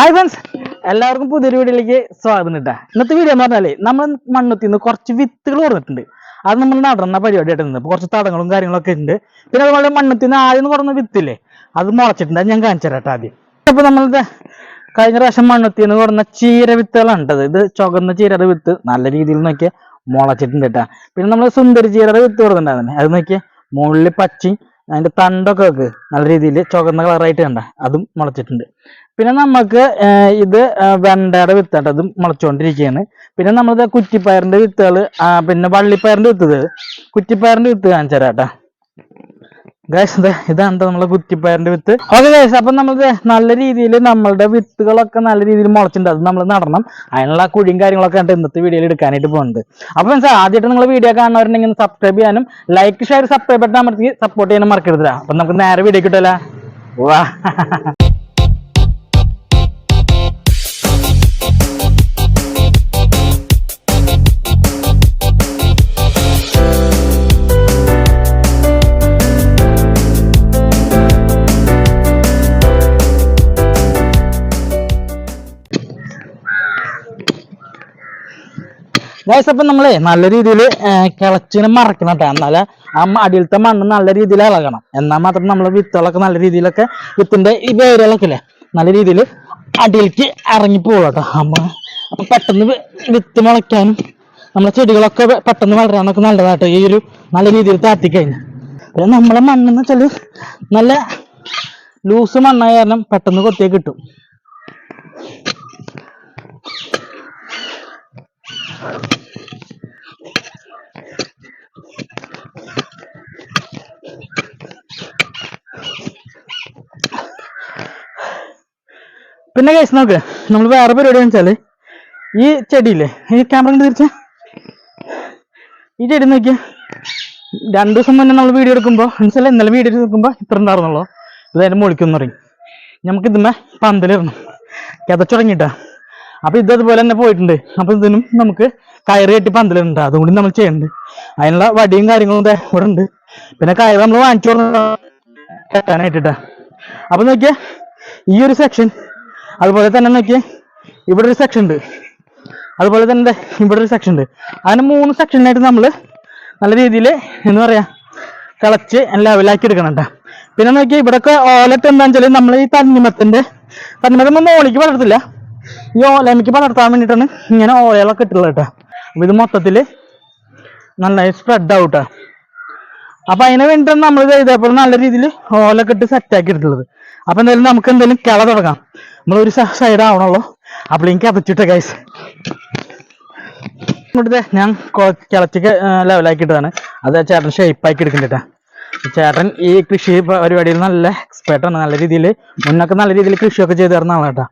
Hi friends എല്ലാവർക്കും പുതിയൊരു വീഡിയോയിലേക്ക് സ്വാഗതം കേട്ടാ ഇന്നത്തെ വീഡിയോ എന്ന് പറഞ്ഞാൽ നമ്മൾ മണ്ണത്തിൽ നിന്ന് കുറച്ച് വിത്തുകൾ കൊടുത്തിട്ടുണ്ട്. അത് നമ്മൾ നടന്ന പരിപാടിയായിട്ട് നിന്ന് കുറച്ച് തടങ്ങളും കാര്യങ്ങളൊക്കെ ഉണ്ട്. പിന്നെ അതുപോലെ മണ്ണത്തിൽ നിന്ന് ആദ്യം കുറഞ്ഞ വിത്തില്ലേ അത് മുളച്ചിട്ടുണ്ട്. ഞാൻ കാണിച്ചു തരാം ആദ്യം. അപ്പൊ നമ്മൾ കഴിഞ്ഞ പ്രാവശ്യം മണ്ണത്തിൽ നിന്ന് കുറഞ്ഞ ചീര വിത്തുകളാണ് ഉണ്ടത് ഇത് ചുവന്ന ചീരയുടെ വിത്ത്. നല്ല രീതിയിൽ നോക്കിയാൽ മുളച്ചിട്ടുണ്ട് കേട്ടാ പിന്നെ നമ്മൾ സുന്ദരി ചീരയുടെ വിത്ത് കൊടുത്തിട്ടുണ്ടായിരുന്നു. അത് നോക്കിയാൽ മുകളിൽ പച്ചയും അതിന്റെ തണ്ടൊക്കെ വെക്ക്. നല്ല രീതിയിൽ ചുവന്ന കളറായിട്ട് കണ്ട. അതും മുളച്ചിട്ടുണ്ട്. പിന്നെ നമുക്ക് ഇത് വെണ്ടയുടെ വിത്താട്ട് അതും മുളച്ചുകൊണ്ടിരിക്കുകയാണ് പിന്നെ നമ്മൾ കുറ്റിപ്പയറിന്റെ വിത്തുകൾ പിന്നെ വള്ളിപ്പയറിന്റെ വിത്ത് കുറ്റിപ്പയറിന്റെ വിത്ത് കാണിച്ചു തരാട്ടാ ഗൈസ് ഇതാണ് നമ്മളെ കുറ്റിപ്പയറിന്റെ വിത്ത്. ഓക്കെ ഗൈസ് അപ്പൊ നമ്മൾ നല്ല രീതിയിൽ നമ്മളുടെ വിത്തുകളൊക്കെ നല്ല രീതിയിൽ മുളച്ചിട്ടുണ്ട്. അത് നമ്മൾ നടണം. അതിനുള്ള കുഴിയും കാര്യങ്ങളൊക്കെ ഉണ്ട് ഇന്നത്തെ വീഡിയോയിൽ എടുക്കാനായിട്ട് പോകുന്നുണ്ട് അപ്പൊ ഫ്രണ്ട്സ് ആദ്യമായിട്ട് നിങ്ങൾ വീഡിയോ കാണുന്നവരുണ്ടെങ്കിൽ സബ്സ്ക്രൈബ് ചെയ്യാനും ലൈക്ക് ഷെയർ സബ്സ്ക്രൈബ് ബട്ടൺ അമർത്തി സപ്പോർട്ട് ചെയ്യാനും മറക്കരുത് അപ്പൊ നമുക്ക് നേരെ വീഡിയോ കിട്ടല വാ. ഗൈസ് അപ്പൊ നമ്മളെ നല്ല രീതിയിൽ കിളച്ചിനെ മറക്കണം കേട്ടോ. എന്നാലേ ആ അടിയിലത്തെ മണ്ണ് നല്ല രീതിയിൽ ഇളകണം. എന്നാൽ മാത്രം നമ്മളെ വിത്തുകളൊക്കെ നല്ല രീതിയിലൊക്കെ വിത്തിന്റെ ഈ വേരുകളൊക്കെ ഇല്ലേ നല്ല രീതിയിൽ അടിയിലേക്ക് ഇറങ്ങി പോകും കേട്ടോ. അമ്മ അപ്പൊ പെട്ടെന്ന് വിത്ത് മുളയ്ക്കാനും നമ്മളെ ചെടികളൊക്കെ പെട്ടെന്ന് വളരാനൊക്കെ നല്ലതാട്ടോ ഈ ഒരു നല്ല രീതിയിൽ താത്തിക്കഴിഞ്ഞാൽ പിന്നെ നമ്മളെ മണ്ണെന്ന് വെച്ചാൽ നല്ല ലൂസ് മണ്ണായ കാരണം പെട്ടെന്ന് കൊത്തിയെ കിട്ടും. പിന്നെ കേസ് നോക്ക് നമ്മൾ വേറെ പരിപാടി വെച്ചാൽ ഈ ചെടിയില്ലേ ഈ ക്യാമറ തിരിച്ച. ഈ ചെടി നോക്കിയ രണ്ടു ദിവസം മുന്നേ നമ്മൾ വീഡിയോ എടുക്കുമ്പോൾ മനസ്സിലെ ഇന്നലെ വീഡിയോ എടുക്കുമ്പോൾ ഇത്ര ഉണ്ടായിരുന്നുള്ളൂ. ഇത് അതിന്റെ മുളിക്കുന്നു പറയും നമുക്ക് ഇതിന്മേ പന്തലിരുന്നു കിതച്ചുടങ്ങിട്ടാ അപ്പൊ ഇത് അതുപോലെ തന്നെ പോയിട്ടുണ്ട്. അപ്പൊ ഇതിനും നമുക്ക് കയറ് കെട്ടി പന്തലുണ്ട് അതുകൊണ്ട് നമ്മൾ ചെയ്യുന്നുണ്ട് അതിനുള്ള വടിയും കാര്യങ്ങളും ഇവിടെ ഉണ്ട്. പിന്നെ കയറ് നമ്മൾ വാങ്ങിച്ചു കെട്ടാനായിട്ടാ അപ്പൊ നോക്കിയേ ഈ ഒരു സെക്ഷൻ അതുപോലെ തന്നെ നോക്കിയേ ഇവിടെ ഒരു സെക്ഷൻ ഉണ്ട്. അതുപോലെ തന്നെ ഇവിടെ ഒരു സെക്ഷൻ ഉണ്ട്. അങ്ങനെ മൂന്ന് സെക്ഷനായിട്ട് നമ്മൾ നല്ല രീതിയിൽ എന്ന് പറയാ കളച്ച് ലെവലാക്കി എടുക്കണം കേട്ടോ പിന്നെ നോക്കിയാൽ ഇവിടൊക്കെ ഓലറ്റ് എന്താണെന്ന് വെച്ചാൽ നമ്മൾ ഈ തണ്ണിമത്തിന്റെ തണ്ണിമത്തം മോളിക്ക് പടർത്തില്ല ഈ ഓലമയ്ക്ക് പടർത്താൻ വേണ്ടിയിട്ടാണ് ഇങ്ങനെ ഓലകളൊക്കെ ഇട്ടുള്ളത് കേട്ടോ ഇത് മൊത്തത്തിൽ നന്നായി സ്പ്രെഡ് ആവട്ടെ. അപ്പൊ അതിനെ വേണ്ടിയിട്ടാണ് നമ്മൾ ഇതേപോലെ നല്ല രീതിയിൽ ഓലൊക്കെ ഇട്ട് സെറ്റ് ആക്കി എടുത്തുള്ളത് അപ്പൊ എന്തായാലും നമുക്ക് എന്തായാലും കിള തുടങ്ങാം. നമ്മൾ ഒരു സൈഡ് ആവണല്ലോ അപ്പോഴേക്ക് അതച്ചിട്ട് കൈസ് ഇവിടുത്തെ ഞാൻ കിളച്ചൊക്കെ ലെവലാക്കിയിട്ടാണ് അത് ചേട്ടൻ ഷേപ്പ് ആക്കി എടുക്കുന്നുണ്ടാ ചേട്ടൻ ഈ കൃഷി പരിപാടിയിൽ നല്ല എക്സ്പേർട്ടാണ് നല്ല രീതിയിൽ മുന്നൊക്കെ നല്ല രീതിയിൽ കൃഷിയൊക്കെ ചെയ്തു തരുന്ന ആളാണ് കേട്ടോ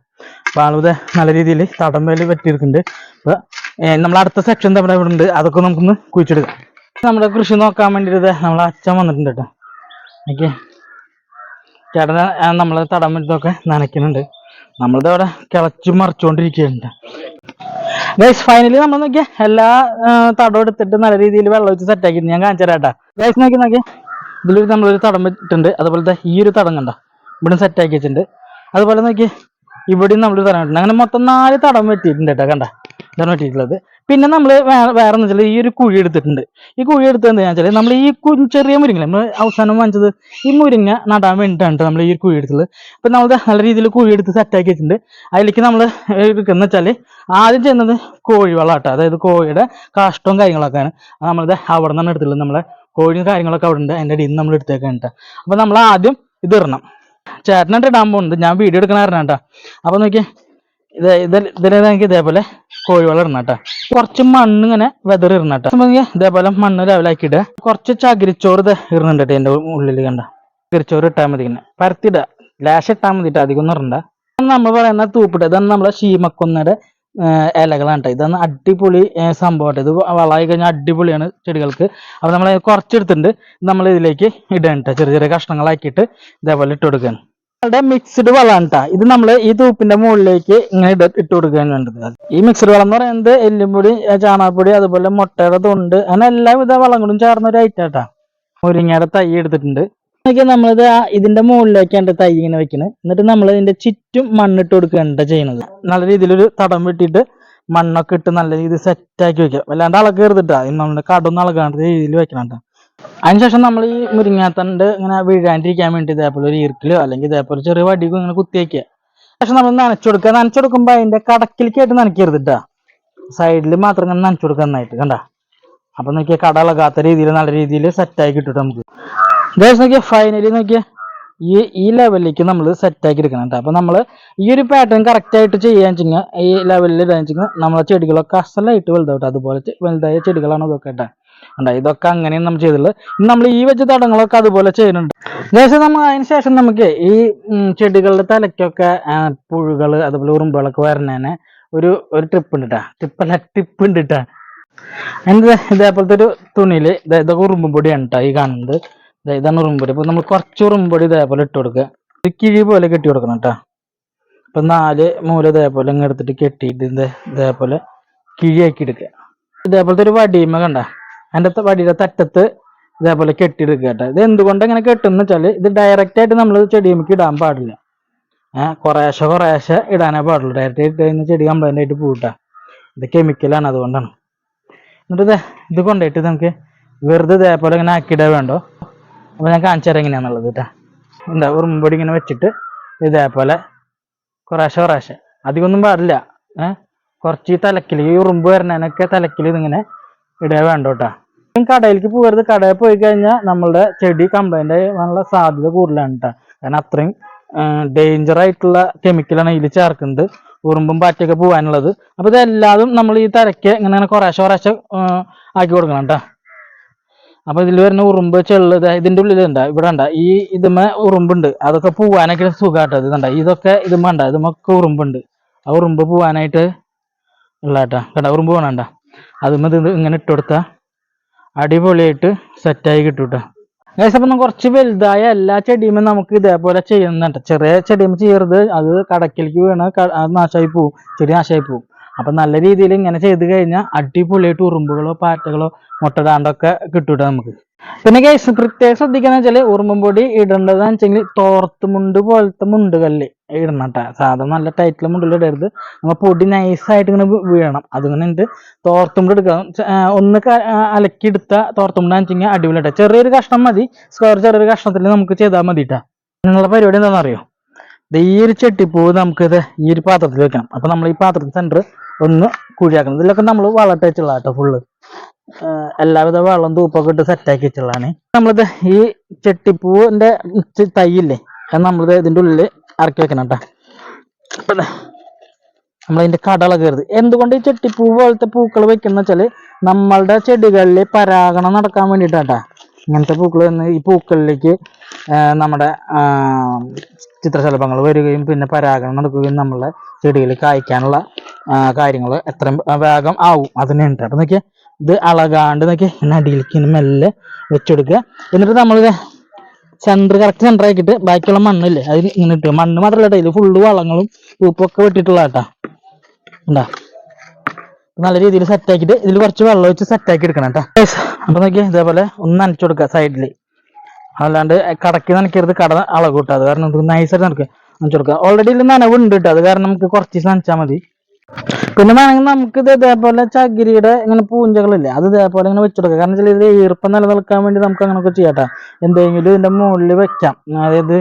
അപ്പൊ ആളിത് നല്ല രീതിയിൽ തടം വേലി പറ്റിയിരിക്കുന്നുണ്ട് അപ്പൊ നമ്മളടുത്ത സെക്ഷൻ നമ്മുടെ ഇവിടെ ഉണ്ട് അതൊക്കെ നമുക്കൊന്ന് കുഴിച്ചെടുക്കാം നമ്മുടെ കൃഷി നോക്കാൻ വേണ്ടിയിട്ട് നമ്മളെ അച്ഛൻ വന്നിട്ടുണ്ട് കേട്ടോ ഓക്കെ. ചേട്ടൻ നമ്മളെ തടം വേണ്ടിയിട്ടൊക്കെ നനയ്ക്കുന്നുണ്ട്. നമ്മളിത് അവിടെ കിളച്ച് മറിച്ചുകൊണ്ടിരിക്കുന്നുണ്ട് ഗൈസ് ഫൈനലി നമ്മൾ നോക്കിയ എല്ലാ തടവും എടുത്തിട്ട് നല്ല രീതിയിൽ വെള്ളം വെച്ച് സെറ്റ് ആക്കി ഞാൻ കാണിച്ചു തരാട്ടാ ഗൈസ് നോക്കി നോക്കിയ ഇതിലൊരു നമ്മളൊരു തടം വെച്ചിട്ടുണ്ട് അതുപോലത്തെ ഈ ഒരു തടം കണ്ട? ഇവിടെ സെറ്റ് ആക്കി വെച്ചിട്ടുണ്ട്. അതുപോലെ നോക്കി ഇവിടെയും നമ്മളൊരു തടം വെച്ചിട്ടുണ്ട് അങ്ങനെ മൊത്തം നാല് തടം വെച്ചിട്ടുണ്ട് കേട്ടോ കണ്ട? ഇതാണ് വെട്ടിയിട്ടുള്ളത് പിന്നെ നമ്മൾ വേറെ എന്ന് വെച്ചാൽ ഈ ഒരു കുഴി എടുത്തിട്ടുണ്ട്. ഈ കുഴി എടുത്തത് എന്താ വെച്ചാൽ നമ്മൾ ഈ ചെറിയ മുരിങ്ങ നമ്മൾ അവസാനം വാങ്ങിച്ചത് ഈ മുരിങ്ങ നടാൻ വേണ്ടിയിട്ടാണ് നമ്മൾ ഈ ഒരു കുഴി എടുത്തത്. അപ്പം നമ്മൾ നല്ല രീതിയിൽ കുഴി എടുത്ത് സെറ്റ് ആക്കി വെച്ചിട്ടുണ്ട്. അതിലേക്ക് നമ്മൾ എടുക്കുന്ന വെച്ചാൽ ആദ്യം ചെയ്യുന്നത് കോഴി ആട്ടോ. അതായത് കോഴിയുടെ കാഷ്ടവും കാര്യങ്ങളൊക്കെയാണ്. നമ്മളത് അവിടെ നിന്നാണ് എടുത്തിട്ടുള്ളത്. നമ്മളെ കോഴിയും കാര്യങ്ങളൊക്കെ അവിടെ ഉണ്ട് അതിന്റെ അടിയിൽ നമ്മൾ എടുത്തേക്കാൻ കേട്ടോ. അപ്പം നമ്മൾ ആദ്യം ഇതിടണം ചേട്ടനായിട്ട് ഇടാൻ പോകുന്നത്. ഞാൻ വീഡിയോ എടുക്കണ കാരണം കേട്ടോ. അപ്പം നോക്കിയേ ഇത് ഇത് ഇതിലേക്ക് ഇതേപോലെ കോഴിവെള്ളം ഇടണം കേട്ടോ കുറച്ച് മണ്ണ് ഇങ്ങനെ വെതറി ഇടണം കേട്ടോ ഇതേപോലെ മണ്ണ് ലെവലാക്കി കുറച്ച് ചകിരിച്ചോറ് ഇത് ഇടുന്നുണ്ട് കേട്ടോ ഉള്ളിൽ കണ്ട. ചകിരിച്ചോറ് ഇട്ടാൽ മതി ഇങ്ങനെ. പരത്തിടുക ലാഷ് ഇട്ടാൽ മതി അധികം ഒന്നും ഇടണ്ട. നമ്മൾ പറയുന്ന തൂപ്പിട്ട് ഇതാണ് നമ്മളെ ശീമക്കൊന്നയുടെ ഇലകളാണ് ഇതാണ് അടിപൊളി സംഭവം ഇത് വളമായി കഴിഞ്ഞാൽ അടിപൊളിയാണ് ചെടികൾക്ക്. അപ്പോൾ നമ്മൾ കുറച്ചെടുത്തിട്ടുണ്ട് നമ്മൾ ഇതിലേക്ക് ഇടാൻ ചെറിയ ചെറിയ കഷ്ണങ്ങളാക്കിയിട്ട് ഇതേപോലെ ഇട്ട് കൊടുക്കുകയാണ് നമ്മളുടെ മിക്സ്ഡ് വളമാണ് കേട്ടോ ഇത് നമ്മൾ ഈ തൂപ്പിന്റെ മുകളിലേക്ക് ഇങ്ങനെ ഇട ഇട്ട് കൊടുക്കുകയാണ് വേണ്ടത്. ഈ മിക്സ്ഡ് വളം എന്ന് പറയുന്നത് എല്ലുംപൊടി ചാണകപ്പൊടി അതുപോലെ മുട്ടയുടെ തൊണ്ട് അങ്ങനെ എല്ലാവിധ വളങ്ങളും ചേർന്ന ഒരു ഐറ്റം കേട്ടാ മുരിങ്ങയുടെ തൈ എടുത്തിട്ടുണ്ട്. അങ്ങനെയൊക്കെ നമ്മളിത് ഇതിന്റെ മുകളിലേക്കാണ് തൈ ഇങ്ങനെ വെക്കുന്നത് എന്നിട്ട് നമ്മൾ ഇതിന്റെ ചുറ്റും മണ്ണിട്ട് കൊടുക്കുകയാണ് ചെയ്യുന്നത്. നല്ല രീതിയിലൊരു തടം വെട്ടിയിട്ട് മണ്ണൊക്കെ ഇട്ട് നല്ല രീതിയിൽ സെറ്റാക്കി വെക്കുക. വല്ലാണ്ട് അളക്കരുതിട്ടാ നമ്മുടെ കടൊന്നും അളക്കാണ്ട് രീതിയിൽ വെക്കണം ട്ടോ. അതിനുശേഷം നമ്മൾ ഈ മുരിങ്ങാത്തണ്ട് ഇങ്ങനെ വീഴാണ്ടിരിക്കാൻ വേണ്ടി ഇതേപോലെ ഒരു ഈർക്കിലോ അല്ലെങ്കിൽ ഇതേപോലെ ചെറിയ വടിക്കോ ഇങ്ങനെ കുത്തി വെക്കുക പക്ഷെ നമ്മൾ നനച്ചു കൊടുക്കുക. അതിന്റെ കടക്കിലേക്കായിട്ട് നനക്കരുത് ട്ടാ. സൈഡിൽ മാത്രം ഇങ്ങനെ നനച്ചു നന്നായിട്ട്. കണ്ട? അപ്പൊ നോക്കിയാൽ കട ഇളകാത്ത രീതിയിൽ നല്ല രീതിയിൽ സെറ്റാക്കി കിട്ടും നമുക്ക്. ദേശം നോക്കിയാൽ ഫൈനലി നോക്കിയാൽ ഈ ഈ ലെവലിലേക്ക് നമ്മൾ സെറ്റാക്കി എടുക്കണം കേട്ടോ അപ്പൊ നമ്മൾ ഈ ഒരു പാറ്റേൺ കറക്റ്റ് ആയിട്ട് ചെയ്യാൻ വെച്ചാൽ ഈ ലെവലിൽ ഇടാൻ വെച്ചാൽ നമ്മളെ ചെടികളൊക്കെ അസലായിട്ട് വലുതാവട്ടെ അതുപോലെ വലുതായ ചെടികളാണ് ഇതൊക്കെ കേട്ടോ ഉണ്ടാ ഇതൊക്കെ അങ്ങനെയും നമ്മൾ ചെയ്തിട്ടുള്ളത്. നമ്മൾ ഈ വെച്ച തടങ്ങളൊക്കെ അതുപോലെ ചെയ്യുന്നുണ്ട്. ഗൈസ് നമ്മൾ അതിന് ശേഷം നമുക്ക് ഈ ചെടികളുടെ തലയ്ക്കൊക്കെ പുഴുകൾ അതുപോലെ ഉറുമ്പുകളൊക്കെ വരണേനെ ഒരു ഒരു ട്രിപ്പ് ഉണ്ട് കേട്ടാ ട്രിപ്പല്ല ടിപ്പ് ഉണ്ട് കേട്ടാ അതിന്റെ ഇതേപോലത്തെ ഒരു തുണിയിൽ ദേ ഇതൊക്കെ ഉറുമ്പും പൊടിയാണ് കേട്ടോ ഈ കാണുന്നത്. ഇതാണ് ഉറുമ്പൊടി അപ്പൊ നമ്മൾ കുറച്ച് ഉറുമ്പൊടി ഇതേപോലെ ഇട്ട് കൊടുക്കുക. ഒരു കിഴി പോലെ കെട്ടി കൊടുക്കണം കേട്ടോ അപ്പൊ നാല് മൂല ഇതേപോലെ ഇങ്ങനെ എടുത്തിട്ട് കെട്ടിയിട്ട് ഇതേപോലെ കിഴിയാക്കി എടുക്കുക. ഇതേപോലത്തെ ഒരു വടിയുമ്മ കണ്ട? അതിന്റെ ത- വടിയുടെ തറ്റത്ത് ഇതേപോലെ കെട്ടിയെടുക്കുക കേട്ടോ. ഇത് എന്തുകൊണ്ട് ഇങ്ങനെ കെട്ടുന്ന വെച്ചാൽ ഇത് ഡയറക്റ്റ് ആയിട്ട് നമ്മൾ ചെടിയുമ്മക്ക് ഇടാൻ പാടില്ല. ഏഹ് കുറേശ്ശെ കുറേശ്ശെ ഇടാനേ പാടുള്ളൂ. ഡയറക്റ്റ് ഇട്ട് കഴിഞ്ഞാൽ ചെടി കംപ്ലൈന്റ് ആയിട്ട് പൂട്ടാ ഇത് കെമിക്കലാണ് അതുകൊണ്ടാണ്. എന്നിട്ട് ഇത് ഇത് കൊണ്ടുപോയിട്ട് നമുക്ക് വെറുതെ ഇതേപോലെ ഇങ്ങനെ ആക്കിയിടേ വേണ്ടോ? അപ്പോൾ ഞാൻ കാണിച്ചു തരാം എങ്ങനെയാണെന്നുള്ളത് കേട്ടോ. എന്താ ഉറുമ്പൊടി ഇങ്ങനെ വെച്ചിട്ട് ഇതേപോലെ കുറേശ്ശെ കുറേശ്ശെ. അധികമൊന്നും പാടില്ല. ഏഹ് കുറച്ച് തലക്കിൽ ഈ ഉറുമ്പ് വരണേനൊക്കെ തലക്കിൽ ഇതിങ്ങനെ ഇടേ വേണ്ട കേട്ടോ കടയിലേക്ക് പോകരുത്. കടയിൽ പോയി കഴിഞ്ഞാൽ നമ്മളുടെ ചെടി കംപ്ലൈന്റ് ആവാനുള്ള സാധ്യത കൂടുതലാണ് കേട്ടോ കാരണം അത്രയും ഡേഞ്ചർ ആയിട്ടുള്ള കെമിക്കലാണ് ഇതിൽ ചേർക്കുന്നത്. ഉറുമ്പും പാറ്റയൊക്കെ പോകാനുള്ളത്. അപ്പൊ ഇതെല്ലാതും നമ്മൾ ഈ തരയ്ക്ക് ഇങ്ങനെ കുറേശ്ശെ കുറേശ്ശെ ആക്കി കൊടുക്കണം കേട്ടോ അപ്പൊ ഇതിൽ വരുന്ന ഉറുമ്പ് ചെള്ള് ഇതിന്റെ ഉണ്ടാ ഇവിടെ ഉണ്ടാ ഈ ഇതുമേ ഉറുമ്പുണ്ട്. അതൊക്കെ പോവാനൊക്കെ സുഖാട്ടോ. ഇതുണ്ട ഇതൊക്കെ ഇതുമ്മ ഉണ്ടാ ഇതുമൊക്കെ ഉറുമ്പുണ്ട്. ആ ഉറുമ്പ് പോവാനായിട്ട് ഉള്ള കേട്ടോ കേട്ടോ ഉറുമ്പ് പോകണണ്ട അതുമ്മ ഇത് ഇങ്ങനെ ഇട്ട് കൊടുക്കുക അടിപൊളിയായിട്ട് സെറ്റായി കിട്ടും കേട്ടോ ഗൈസ് അപ്പം കുറച്ച് വലുതായ എല്ലാ ചെടിയും നമുക്ക് ഇതേപോലെ ചെയ്യുന്നുണ്ട്. ചെറിയ ചെടിയും ചെയ്യരുത്. അത് കടക്കിലേക്ക് വീണ് അത് നാശമായി പോവും. ചെടി നാശമായി പോവും. അപ്പൊ നല്ല രീതിയിൽ ഇങ്ങനെ ചെയ്ത് കഴിഞ്ഞാൽ അടിപൊളിയായിട്ട് ഉറുമ്പുകളോ പാറ്റകളോ മുട്ടടാണ്ടൊക്കെ കിട്ടൂട്ടോ നമുക്ക്. പിന്നെ കേസ് പ്രത്യേകം ശ്രദ്ധിക്കുന്ന വെച്ചാൽ ഉറുമ്പും പൊടി ഇടേണ്ടതെന്ന് വെച്ചെങ്കിൽ തോർത്ത് മുണ്ട് പോലത്തെ മുണ്ട് ഇടണം കേട്ടോ. സാധാരണ നല്ല ടൈറ്റിലെ മുണ്ടിൽ ഇടരുത്. നമ്മ പൊടി നൈസായിട്ട് ഇങ്ങനെ വീഴണം. അതിങ്ങനെ ഉണ്ട് തോർത്തുമുണ്ട് എടുക്കാം ഒന്ന് അലക്കിയെടുത്ത തോർത്തുമുണ്ടാന്ന് വെച്ചെങ്കിൽ അടിപൊളിയായിട്ട് ചെറിയൊരു കഷ്ണം മതി. സ്ക്വയർ ചെറിയൊരു കഷ്ണത്തിൽ നമുക്ക് ചെയ്താൽ മതി കേട്ടോ നിങ്ങളുടെ പരിപാടി എന്താണെന്ന് അറിയോ? ഈ ഒരു ചെട്ടിപ്പൂവ് നമുക്ക് ഇത് ഈ ഒരു പാത്രത്തിൽ വെക്കണം. അപ്പൊ നമ്മൾ ഈ പാത്രത്തിൽ സെന്റർ ഒന്ന് കുഴിയാക്കണം. ഇതിലൊക്കെ നമ്മൾ വളട്ട് വെച്ചുള്ള കേട്ടോ ഫുള്ള് എല്ലാവിധ വെള്ളം തൂപ്പൊക്കെ ഇട്ട് സെറ്റാക്കി വെച്ചുള്ളതാണ് നമ്മളിത് ഈ ചെട്ടിപ്പൂവിന്റെ തൈയില്ലേ അത് നമ്മളിത് ഇതിന്റെ ഉള്ളിൽ ഇറക്കി വെക്കണം നമ്മളതിന്റെ കടള കയറുത് എന്തുകൊണ്ട് ഈ ചെട്ടിപ്പൂ പോലത്തെ പൂക്കൾ വെക്കുന്ന വെച്ചാൽ നമ്മളുടെ ചെടികളിൽ പരാഗണം നടക്കാൻ വേണ്ടിയിട്ടാട്ടാ ഇങ്ങനത്തെ പൂക്കൾ വന്ന് ഈ പൂക്കളിലേക്ക് നമ്മുടെ ചിത്രശലഭങ്ങൾ വരികയും പിന്നെ പരാഗണം നടക്കുകയും നമ്മളെ ചെടിയിൽ കായ്ക്കാനുള്ള കാര്യങ്ങൾ എത്രയും വേഗം ആവും. അതിനുണ്ട് അപ്പം നോക്കിയാൽ ഇത് അളകാണ്ട് നോക്കിയാൽ ഇങ്ങനെ അടിയിലേക്ക് മെല്ലെ വെച്ചെടുക്കുക. എന്നിട്ട് നമ്മളിത് സെന്റർ കറക്റ്റ് സെന്റർ ആക്കിയിട്ട് ബാക്കിയുള്ള മണ്ണില്ലേ അതിൽ ഇങ്ങനെ ഇട്ട് മണ്ണ് മാത്രമല്ല കേട്ടോ ഇത് ഫുള്ള് വളങ്ങളും ഉപ്പൊക്കെ വെട്ടിട്ടുള്ള കേട്ടോ. ഉണ്ടാ നല്ല രീതിയിൽ സെറ്റ് ആക്കിയിട്ട് ഇതിൽ കുറച്ച് വെള്ളം വെച്ച് സെറ്റ് ആക്കി എടുക്കണം കേട്ടോ. അപ്പം നോക്കിയാൽ ഇതേപോലെ ഒന്ന് നനച്ചു കൊടുക്കുക സൈഡിൽ അല്ലാണ്ട് കടക്കി നനയ്ക്കരുത് കട അളവ് കൂട്ടുക. അത് കാരണം നമുക്ക് നൈസായിട്ട് നനക്കുക നനച്ചു കൊടുക്കുക. ഓൾറെഡി ഇതിൽ നനവുണ്ട് കേട്ടോ. അത് കാരണം നമുക്ക് കുറച്ച് നനച്ചാൽ മതി. പിന്നെ വേണമെങ്കിൽ നമുക്ക് ഇത് ഇതേപോലെ ചകിരിയുടെ ഇങ്ങനെ പൂഞ്ചകളില്ലേ അത് ഇതേപോലെ ഇങ്ങനെ വെച്ചെടുക്കാം കാരണം വെച്ചാൽ ഇത് ഈർപ്പം നിലനിൽക്കാൻ വേണ്ടി നമുക്ക് അങ്ങനെയൊക്കെ ചെയ്യാട്ടോ. എന്തെങ്കിലും ഇതിന്റെ മുകളിൽ വെക്കാം. അതായത്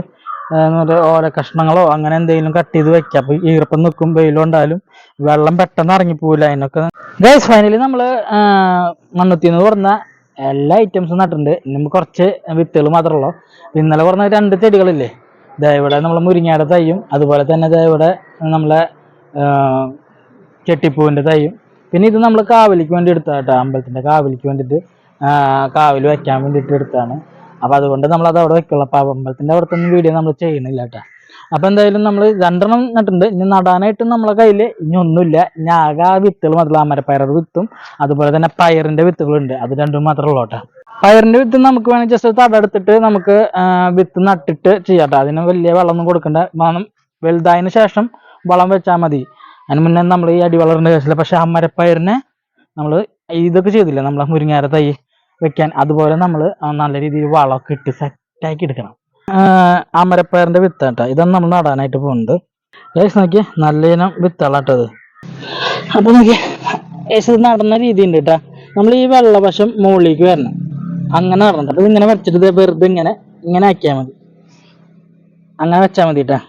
ഓല കഷ്ണങ്ങളോ അങ്ങനെ എന്തെങ്കിലും കട്ട് ചെയ്ത് വെക്കാം. അപ്പൊ ഈർപ്പം നിൽക്കും വെയിലുണ്ടായാലും വെള്ളം പെട്ടെന്ന് ഇറങ്ങിപ്പോവില്ല അതിനൊക്കെ. ഗൈസ് ഫൈനലി നമ്മൾ മണ്ണുത്തിന്ന് പറഞ്ഞ എല്ലാ ഐറ്റംസും നട്ടിട്ടുണ്ട്. ഇനി കുറച്ച് വിത്തുകൾ മാത്രമേ ഉള്ളൂ ഇന്നലെ പറഞ്ഞ രണ്ട് ചെടികളില്ലേ? ദേ ഇവിടെ നമ്മളെ മുരിങ്ങയുടെ തൈയും അതുപോലെ തന്നെ ദേ ഇവിടെ നമ്മളെ ആ, ചെട്ടിപ്പൂവിന്റെ തൈയും. പിന്നെ ഇത് നമ്മൾ കാവലിക്ക് വേണ്ടി എടുത്താ കേട്ടോ അമ്പലത്തിന്റെ കാവലിക്ക് വേണ്ടിയിട്ട്. കാവൽ വയ്ക്കാൻ വേണ്ടിയിട്ട് എടുത്താണ് അപ്പോൾ അതുകൊണ്ട് നമ്മൾ അത് അവിടെ വെക്കുള്ളൂ. അപ്പോൾ അമ്പലത്തിന്റെ അവിടുത്തെ വീഡിയോ നമ്മൾ ചെയ്യണില്ല കേട്ടോ. അപ്പോൾ എന്തായാലും നമ്മൾ രണ്ടെണ്ണം നട്ടിട്ടുണ്ട്. ഇനി നടാനായിട്ട് നമ്മളെ കയ്യിൽ ഇനി ഒന്നുമില്ല. ഇനി ആകെ ആ വിത്തുകൾ മാത്രമല്ല. അമരപ്പയറുടെ വിത്തും അതുപോലെ തന്നെ പയറിന്റെ വിത്തുകളുണ്ട്. അത് രണ്ടും മാത്രമേ ഉള്ളൂ കേട്ടോ. പയറിന്റെ വിത്ത് നമുക്ക് വേണമെങ്കിൽ ജസ്റ്റ് തടെടുത്തിട്ട് നമുക്ക് വിത്ത് നട്ടിട്ട് ചെയ്യാം കേട്ടോ. അതിന് വലിയ വളമൊന്നും കൊടുക്കണ്ട. വളം വലുതായതിനു ശേഷം വളം വെച്ചാൽ മതി. അതിന് മുന്നേ നമ്മൾ ഈ അടിവളറിന്റെ കേസില്ല പക്ഷെ മരപ്പയറിനെ നമ്മൾ ഇതൊക്കെ ചെയ്തില്ല? നമ്മൾ മുരിങ്ങാര തൈ വെക്കാൻ. അതുപോലെ നമ്മൾ നല്ല രീതിയിൽ വളമൊക്കെ ഇട്ട് സെറ്റാക്കി എടുക്കണം. ആ, അമരപ്പയറിന്റെ വിത്താട്ടോ. ഇതാണ് നമ്മൾ നടാനായിട്ട് പോകുന്നത് ഗൈസ് നോക്കിയേ. നല്ല ഇനം വിത്തുകളാട്ടോ അത് അപ്പൊ നോക്കിയേ. ഇത് നടന്ന രീതി ഉണ്ട് കേട്ടാ നമ്മൾ ഈ വെള്ളവശം മുകളിലേക്ക് വരണം. അങ്ങനെ നടണം അപ്പൊ ഇങ്ങനെ വെച്ചിട്ട് വെറുതെ ഇങ്ങനെ ഇങ്ങനെ ആക്കിയാൽ മതി. അങ്ങനെ വെച്ചാൽ മതി കേട്ടാ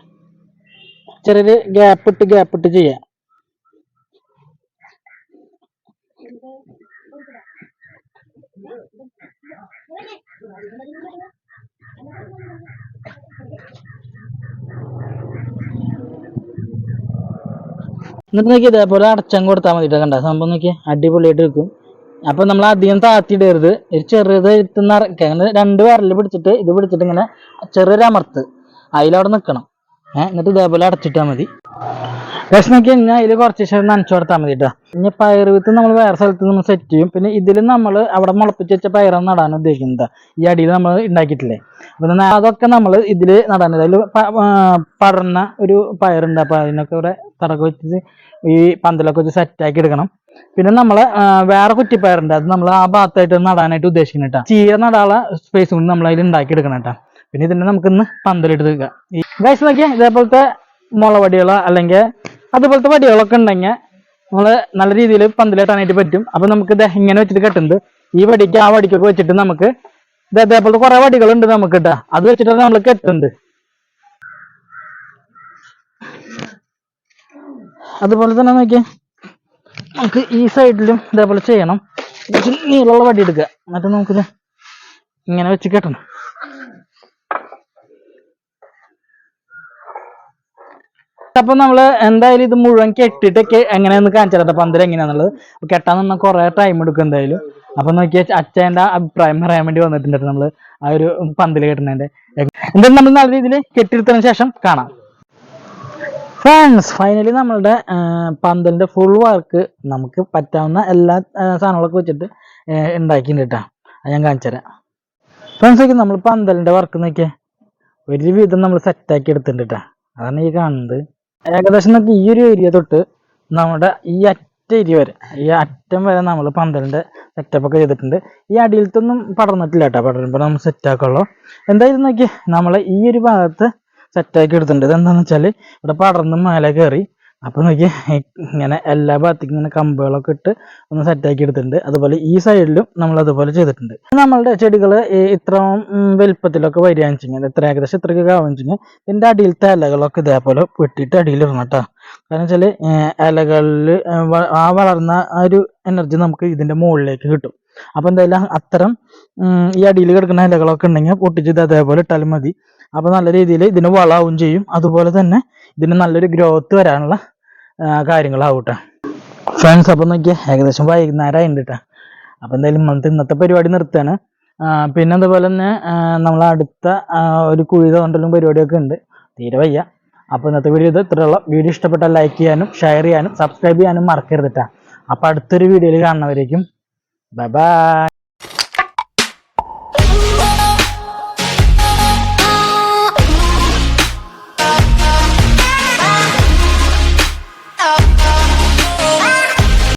ചെറിയൊരു ഗ്യാപ്പ് ഇട്ട് ഗ്യാപ്പ് ഇട്ട് ചെയ്യാം. എന്നിട്ട് നോക്കി ഇതേപോലെ അടച്ചം കൊടുത്താൽ മതി കേട്ടോ കണ്ട? സംഭവം നോക്കി അടിപൊളിയായിട്ട് വെക്കും അപ്പൊ നമ്മൾ അധികം താത്തിയിടരുത്. ഒരു ചെറുത് അങ്ങനെ രണ്ട് വിരൽ പിടിച്ചിട്ട് ഇത് പിടിച്ചിട്ട് ഇങ്ങനെ ചെറിയൊരു അമർത്ത്. അതിലവിടെ നിൽക്കണം എന്നിട്ട് ഇതേപോലെ അടച്ചിട്ടാൽ മതി. നോക്കി കഴിഞ്ഞാൽ അതിൽ കുറച്ച് ശേഷം നനച്ചു കൊടുത്താൽ മതി കേട്ടോ ഇനി പയർ വിത്ത് നമ്മൾ വേറെ സ്ഥലത്ത് നമ്മൾ സെറ്റ് ചെയ്യും. പിന്നെ ഇതിൽ നമ്മൾ അവിടെ മുളപ്പിച്ച് വെച്ച പയറാണ് നടാൻ ഉദ്ദേശിക്കുന്നത് ഈ അടിയിൽ നമ്മൾ ഉണ്ടാക്കിയിട്ടില്ലേ അപ്പൊ അതൊക്കെ നമ്മൾ ഇതിൽ നടാൻ അതിൽ പടർന്ന ഒരു പയറുണ്ട്. അപ്പൊ അതിനൊക്കെ ഇവിടെ തറക്ക് വെച്ചിട്ട് ഈ പന്തലൊക്കെ വെച്ച് സെറ്റ് ആക്കി എടുക്കണം. പിന്നെ നമ്മൾ വേറെ കുറ്റിപ്പയറുണ്ട്. അത് നമ്മൾ ആ ഭാഗത്തായിട്ട് നടാനായിട്ട് ഉദ്ദേശിക്കുന്നു കേട്ടോ ചീര നടാനുള്ള സ്പേസ് കൊണ്ട് നമ്മൾ അതിൽ ഉണ്ടാക്കി എടുക്കണം കേട്ടോ പിന്നെ ഇതിനെ നമുക്കിന്ന് പന്തലിട്ട് തീർക്കാം ഈ ഗൈസ് നോക്കിയാൽ ഇതേപോലത്തെ മുളവടികളോ അല്ലെങ്കിൽ അതുപോലത്തെ വടികളൊക്കെ ഉണ്ടെങ്കിൽ നമ്മൾ നല്ല രീതിയിൽ പന്തലിട്ടാനായിട്ട് പറ്റും. അപ്പൊ നമുക്ക് ഇത് ഇങ്ങനെ വെച്ചിട്ട് കെട്ടുന്നത്. ഈ വടിക്ക് ആ വടിക്കൊക്കെ വെച്ചിട്ട് നമുക്ക് ഇത് അതേപോലത്തെ കുറെ വടികളുണ്ട് നമുക്ക് കേട്ടോ അത് വെച്ചിട്ടാണ് നമ്മൾ കെട്ടുന്നത്. അതുപോലെ തന്നെ നോക്കിയേ നമുക്ക് ഈ സൈഡിലും ഇതേപോലെ ചെയ്യണം. നീളുള്ള വടി എടുക്കുക. എന്നിട്ട് നമുക്കിത് ഇങ്ങനെ വെച്ച് കെട്ടണം. അപ്പൊ നമ്മൾ എന്തായാലും ഇത് മുഴുവൻ കെട്ടിട്ടൊക്കെ എങ്ങനെയാന്ന് കാണിച്ചു തരാം പന്തൽ എങ്ങനെയാന്നുള്ളത്? കെട്ടാൻ നിന്ന കുറെ ടൈം എടുക്കും എന്തായാലും. അപ്പൊ നോക്കിയ അച്ഛന്റെ അഭിപ്രായം പറയാൻ വേണ്ടി വന്നിട്ടുണ്ട് ട്ടോ നമ്മൾ ആ ഒരു പന്തൽ കെട്ടുന്നതിന്റെ എന്തായാലും നമ്മൾ നല്ല രീതിയിൽ കെട്ടിയെടുത്തതിന് ശേഷം കാണാം. ഫ്രണ്ട്സ് ഫൈനലി നമ്മളുടെ പന്തലിന്റെ ഫുൾ വർക്ക് നമുക്ക് പറ്റാവുന്ന എല്ലാ സാധനങ്ങളൊക്കെ വെച്ചിട്ട് ഉണ്ടാക്കിയിട്ടുണ്ട് അത് ഞാൻ കാണിച്ചുതരാം ഫ്രണ്ട്സ് നോക്കി നമ്മൾ പന്തലിന്റെ വർക്ക് നോക്കിയേ. ഒരുവിധം നമ്മൾ സെറ്റാക്കി എടുത്തിട്ടുണ്ട് കേട്ടോ. അതാണ് ഈ കാണുന്നത്. ഏകദേശം നമുക്ക് ഈ ഒരു ഏരിയ തൊട്ട് നമ്മുടെ ഈ അറ്റ ഏരിയ വരെ ഈ അറ്റം വരെ നമ്മൾ പന്തലിന്റെ സെറ്റപ്പ് ഒക്കെ ചെയ്തിട്ടുണ്ട്. ഈ അടിയിലത്തൊന്നും പടർന്നിട്ടില്ല കേട്ടോ. പടരുമ്പോൾ നമ്മൾ സെറ്റ് ആക്കുള്ളൂ എന്തായാലും നോക്കിയേ നമ്മൾ ഈ ഒരു ഭാഗത്ത് സെറ്റാക്കി എടുത്തിട്ടുണ്ട്. ഇത് ഇതെന്താന്ന് വെച്ചാൽ ഇവിടെ പടർന്ന് മേലെ കയറി അപ്പൊ നോക്കി ഇങ്ങനെ എല്ലാ ഭാഗത്തേക്കും ഇങ്ങനെ കമ്പുകളൊക്കെ ഇട്ട് ഒന്ന് സെറ്റാക്കി എടുത്തിട്ടുണ്ട്. അതുപോലെ ഈ സൈഡിലും നമ്മൾ അതുപോലെ ചെയ്തിട്ടുണ്ട്. നമ്മളുടെ ചെടികൾ ഇത്ര വലുപ്പത്തിലൊക്കെ വരികയാണെന്ന് വെച്ചാൽ ഇത്ര ഏകദേശം ഇത്രയൊക്കെ ആവുകയെന്ന് വെച്ചാൽ ഇതിന്റെ അടിയിലത്തെ ഇലകളൊക്കെ ഇതേപോലെ വെട്ടിയിട്ട് അടിയിലിടണം കേട്ടോ. കാരണം വെച്ചാൽ ഇലകളിൽ ആ വളർന്ന ആ ഒരു എനർജി നമുക്ക് ഇതിന്റെ മുകളിലേക്ക് കിട്ടും. അപ്പൊ എന്തായാലും അത്തരം ഈ അടിയിൽ കിടക്കുന്ന ഇലകളൊക്കെ ഉണ്ടെങ്കിൽ പൊട്ടിച്ച് ഇത് അതേപോലെ ഇട്ടാലും മതി. അപ്പൊ നല്ല രീതിയിൽ ഇതിന് വളമാവും ചെയ്യും. അതുപോലെ തന്നെ ഇതിന് നല്ലൊരു ഗ്രോത്ത് വരാനുള്ള കാര്യങ്ങളാവട്ടെ ഫ്രണ്ട്സ് അപ്പൊ നോക്കിയാ ഏകദേശം വൈകുന്നേരം ആയിട്ട് കേട്ടോ അപ്പൊ എന്തായാലും നമ്മൾ ഇന്നത്തെ പരിപാടി നിർത്തുകയാണ് പിന്നെ അതുപോലെ തന്നെ നമ്മൾ അടുത്ത ഒരു കുഴി തോണ്ടലും പരിപാടിയൊക്കെ ഉണ്ട്. തീരെ വയ്യ. അപ്പൊ ഇന്നത്തെ വീഡിയോ ഇത് ഇത്രയുള്ള വീഡിയോ ഇഷ്ടപ്പെട്ടാൽ ലൈക്ക് ചെയ്യാനും ഷെയർ ചെയ്യാനും സബ്സ്ക്രൈബ് ചെയ്യാനും മറക്കരുത് അപ്പൊ അടുത്തൊരു വീഡിയോയിൽ കാണുന്നവരേക്കും ബൈ